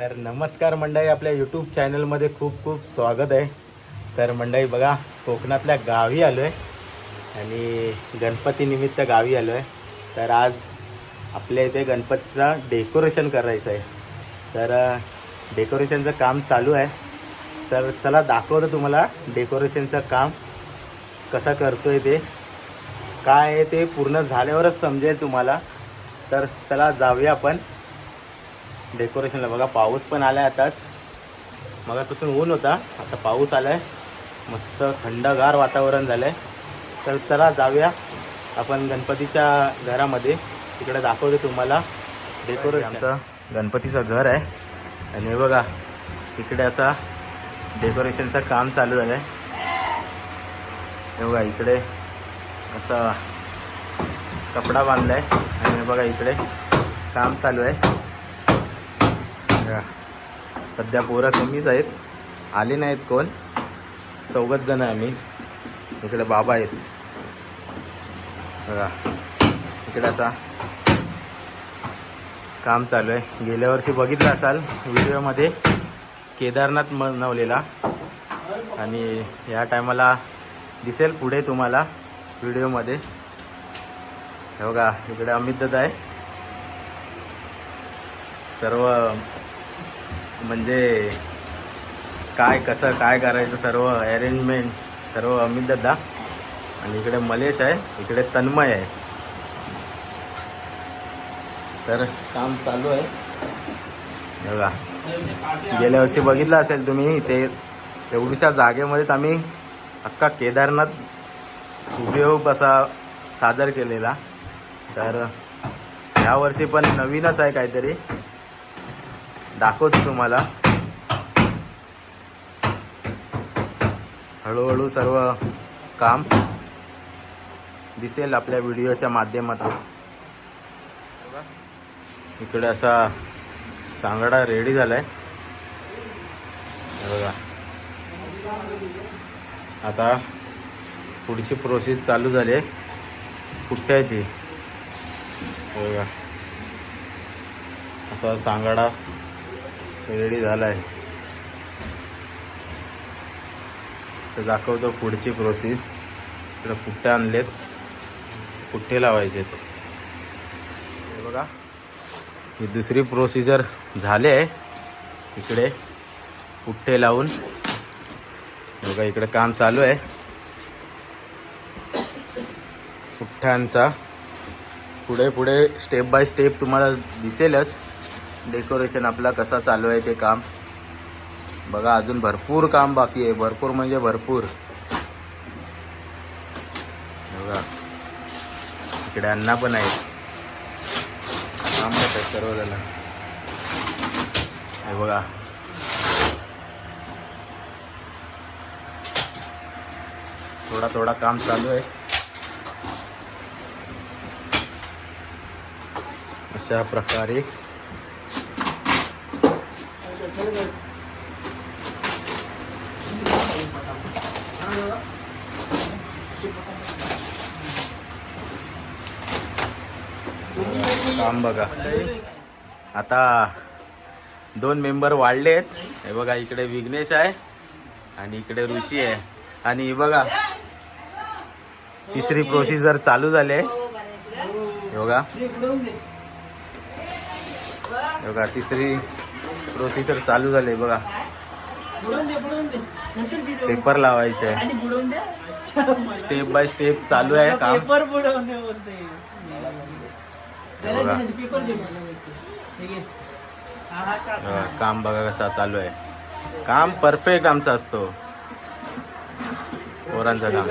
तर नमस्कार मंडळी आपल्या यूट्यूब चॅनलमध्ये खूप खूप स्वागत आहे. तर मंडळी बघा कोकणातल्या गावी आलो आहे आणि गणपतीनिमित्त गावी आलो आहे तर आज आपल्या इथे गणपतीचं डेकोरेशन करायचं आहे तर डेकोरेशनचं काम चालू आहे. तर चला दाखवतो तुम्हाला डेकोरेशनचं काम कसं आहे ते. काय आहे ते पूर्ण झाल्यावरच समजेल तुम्हाला. तर चला जाऊया आपण. डेकोरेशनला. बघा पाऊस पण आला आहे आताच. मगापासून ऊन होता आता पाऊस आला आहे मस्त थंडगार वातावरण झालं आहे तर चला जाऊया. आपण गणपतीच्या घरामध्ये. तिकडे दाखवतो तुम्हाला डेकोरेशन आमचं गणपतीचं घर आहे. आणि हे बघा इकडे असा डेकोरेशनचं काम चालू झालं आहे हे बघा इकडे असा कपडा बांधला आहे आणि बघा इकडे काम चालू आहे. सध्या पोरं कमीच आहेत. आले नाहीत कोण? चौघच जण आहे आम्ही. इकडे बाबा आहेत. बघा. इकडे असा काम चालू आहे. गेल्या वर्षी बघितलं असाल व्हिडिओमध्ये केदारनाथ बनवलेला. आणि या टायमाला दिसेल पुढे तुम्हाला व्हिडिओमध्ये. बघा इकडे अमित दादा आहे. सर्व म्हणजे काय कसं काय करायचं सर्व अरेंजमेंट सर्व अमित दादा. आणि इकडे मलेश आहे इकडे तन्मय आहे. तर काम चालू आहे. बघा. गेल्या वर्षी बघितलं असेल तुम्ही ते एवढ्याशा जागेमध्येच आम्ही अख्खा केदारनाथ हुबेहूब असा सादर केलेला. तर यावर्षी पण नवीनच आहे काहीतरी. दाखवतो तुम्हाला. हळूहळू सर्व काम दिसेल आपल्या व्हिडिओच्या माध्यमातून. इकडे असा सांगडा रेडी झालाय. बघा. आता पुढची प्रोसेस चालू झाली आहे. कुठ्याची बघा. असा सांगाडा रेडी झालाय तर दाखवतो पुढची प्रोसेस इकडं पुट्टे आणलेत. पुट्टे लावायचे हे बघा. ही दुसरी प्रोसिजर झाली आहे. इकडे पुट्टे लावून. बघा इकडे काम चालू आहे. पुठ्ठ्यांचा पुढे पुढे स्टेप बाय स्टेप तुम्हाला दिसेलच. डेकोरेशन आपला कसा चालू आहे ते काम. बघा अजून भरपूर काम बाकी आहे. भरपूर म्हणजे भरपूर. बघा. इकडे अण्णा पण आहे काम आहे सर्वजण. हे बघा. थोडा थोडा काम चालू आहे. अशा प्रकारे. काम बघा. आता दोन मेंबर वाढले आहेत. हे बघा इकडे विघ्नेश आहे आणि इकडे ऋषी आहे. आणि बघा तिसरी प्रोसिजर चालू झाली आहे. बघा. बघा तिसरी प्रोसिजर चालू झाली बघा. पेपर लावायचे. आहे स्टेप बाय स्टेप चालू आहे काम. पेपर बघा. काम बघा कसा चालू आहे. काम परफेक्ट आमचा असतो. पोरांचं काम.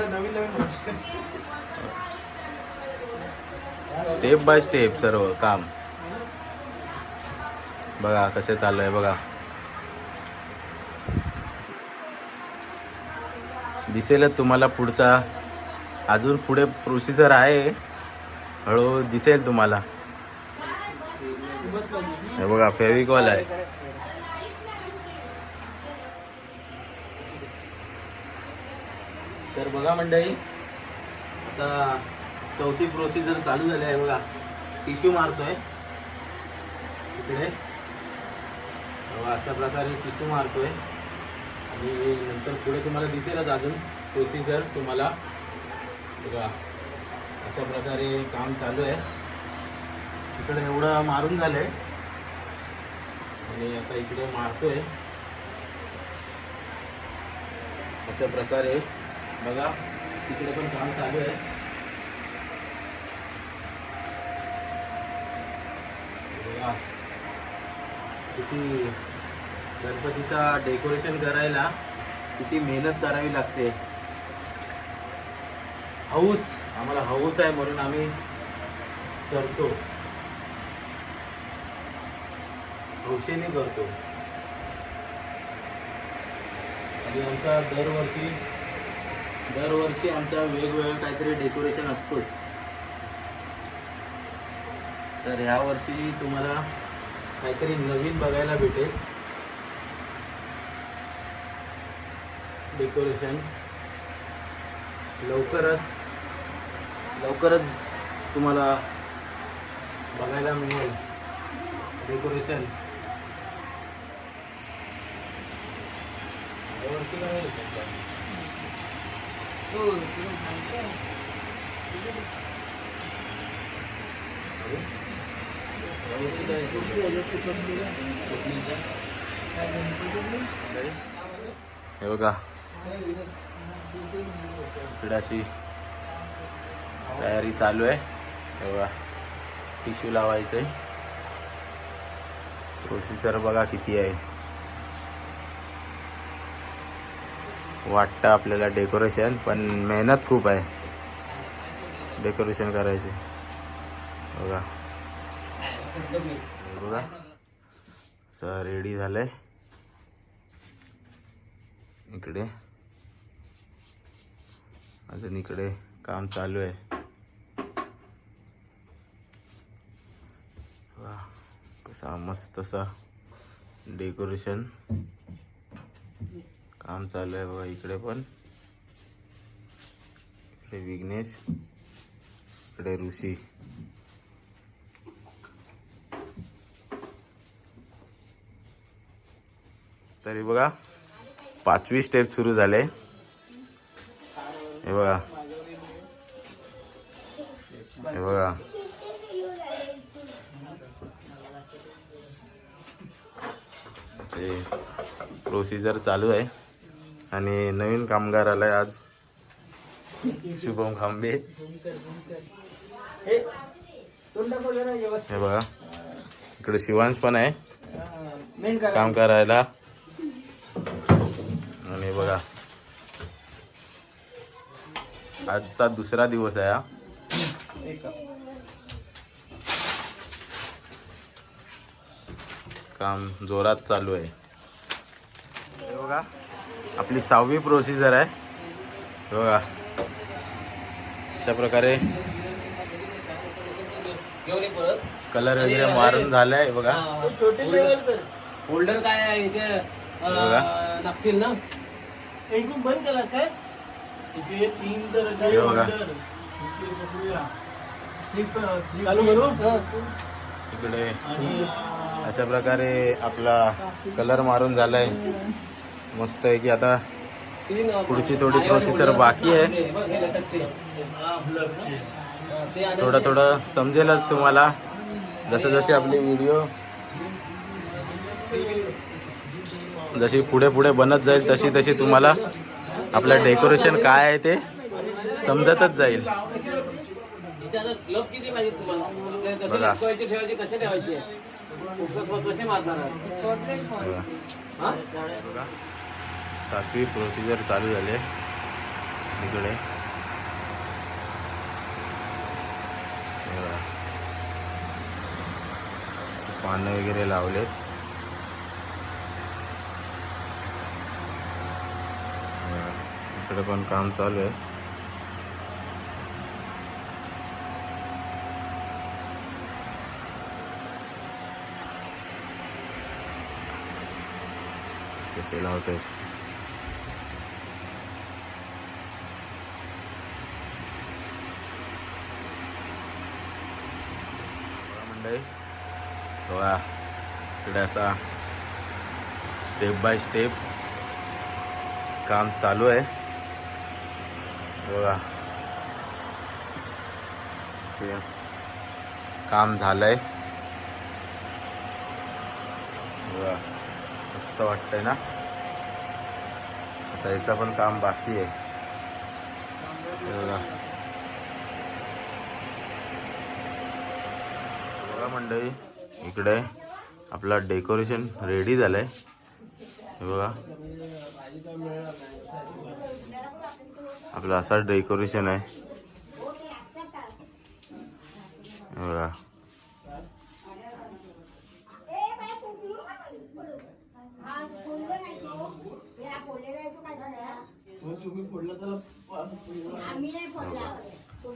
स्टेप बाय स्टेप सर्व काम. बघा कसे चालू आहे बघा. दिसेलच तुम्हाला पुढचा. अजून पुढे प्रोसिजर आहे. हळू दिसेल तुम्हाला. हे बघा फेविकॉल आहे. तर बघा मंडळी आता चौथी प्रोसिजर चालू झाली आहे बघा. टिश्यू मारतोय. इकडे. अशा प्रकारे टिशू मारतोय. आणि नंतर पुढे तुम्हाला दिसेलच अजून प्रोसिजर तुम्हाला. बघा अशा प्रकारे काम चालू आहे. इकडे एवढं मारून झालंय. आणि आता इकडे मारतोय. अशा प्रकारे बघा तिकडे पण काम चालू आहे. बघा किती गणपतीचा डेकोरेशन करायला किती मेहनत करावी लागते. हौस आम्हाला हौस आहे म्हणून आम्ही करतो. हौशेने करतो. आणि आमचा दरवर्षी दरवर्षी आमचा वेगवेगळं काहीतरी डेकोरेशन असतोच. तर ह्या वर्षी तुम्हाला काहीतरी नवीन बघायला भेटेल. डेकोरेशन. लवकरच लवकरच तुम्हाला बघायला मिळेल. डेकोरेशन. हे बघा. इकडे अशी तयारी चालू आहे. हे बघा टिश्यू लावायचंय. प्रोसिजर बघा किती आहे. वाटतं आपल्याला डेकोरेशन पण मेहनत खूप आहे. डेकोरेशन करायचे बघा. बघा. असं रेडी झालंय. इकडे. अजून इकडे काम चालू आहे. वा, कसा मस्त असा डेकोरेशन. काम चालू आहे बघा इकडे पण. इकडे विघ्नेश इकडे ऋषी. तरी बघा पाचवी स्टेप सुरू झाले. हे बघा हे बघा ते प्रोसिजर चालू आहे. आणि नवीन कामगार आलाय आज. शुभम खांबे. हे बघा. इकडे शिवांश पण आहे. काम करायला. आणि बघा. आजचा दुसरा दिवस आहे हा. काम जोरात चालू आहे. हे बघा आपली सहावी प्रोसिजर आहे. हे बघा. अशा प्रकारे कलर वगैरे मारून झालाय बघा. होल्डर काय आहे इथे बघा. लागतील ना? एकदम बंद केला काय? हे बघा. चालू करू? इकडे. अशा प्रकारे आपला कलर मारून झालाय. मस्त आहे की आता पुढची थोडी holder. बाकी आहे. थोडं थोडं समजेलच तुम्हाला. जसं जसे आपले व्हिडिओ जशी पुढे पुढे बनत जाईल तशी तशी तुम्हाला आपलं डेकोरेशन काय आहे ते समजतच जाईल. बघा. सातवी प्रोसिजर चालू झाली. इकडे. पानं वगैरे लावलेत बघा. इकडे पण काम चालू आहे. कसे लावते मंडळी बघा इकडे असा स्टेप बाय स्टेप काम चालू आहे. बघा. सेम काम झालंय. बघा मस्त वाटतंय ना? आता याचं पण काम बाकी आहे. बघा. बघा मंडळी इकडे आपला डेकोरेशन रेडी झालंय. बघा. आपलं असा डेकोरेशन आहे. बघा.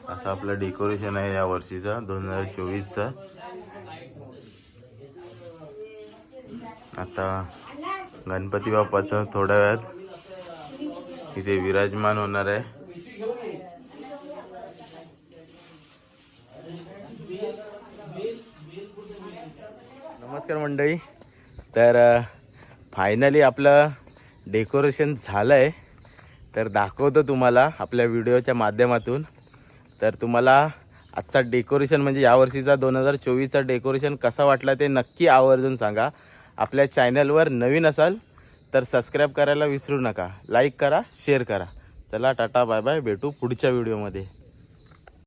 असं आपलं डेकोरेशन आहे या वर्षीचा दोन हजार चोवीसचा. आता गणपती बाप्पाचं थोड्या वेळात. इथे विराजमान होणार आहे. नमस्कार मंडळी. तर फायनली आपलं डेकोरेशन झालं आहे तर दाखवतो तुम्हाला आपल्या व्हिडिओच्या माध्यमातून. तर तुम्हाला आजचा डेकोरेशन म्हणजे यावर्षीचा दोन हजार चोवीसचा डेकोरेशन कसा वाटला ते नक्की आवर्जून सांगा. आपल्या चॅनलवर नवीन असाल तर सबस्क्राईब करायला विसरू नका. लाईक करा शेअर करा. चला टाटा बाय बाय. भेटू पुढच्या व्हिडिओमध्ये.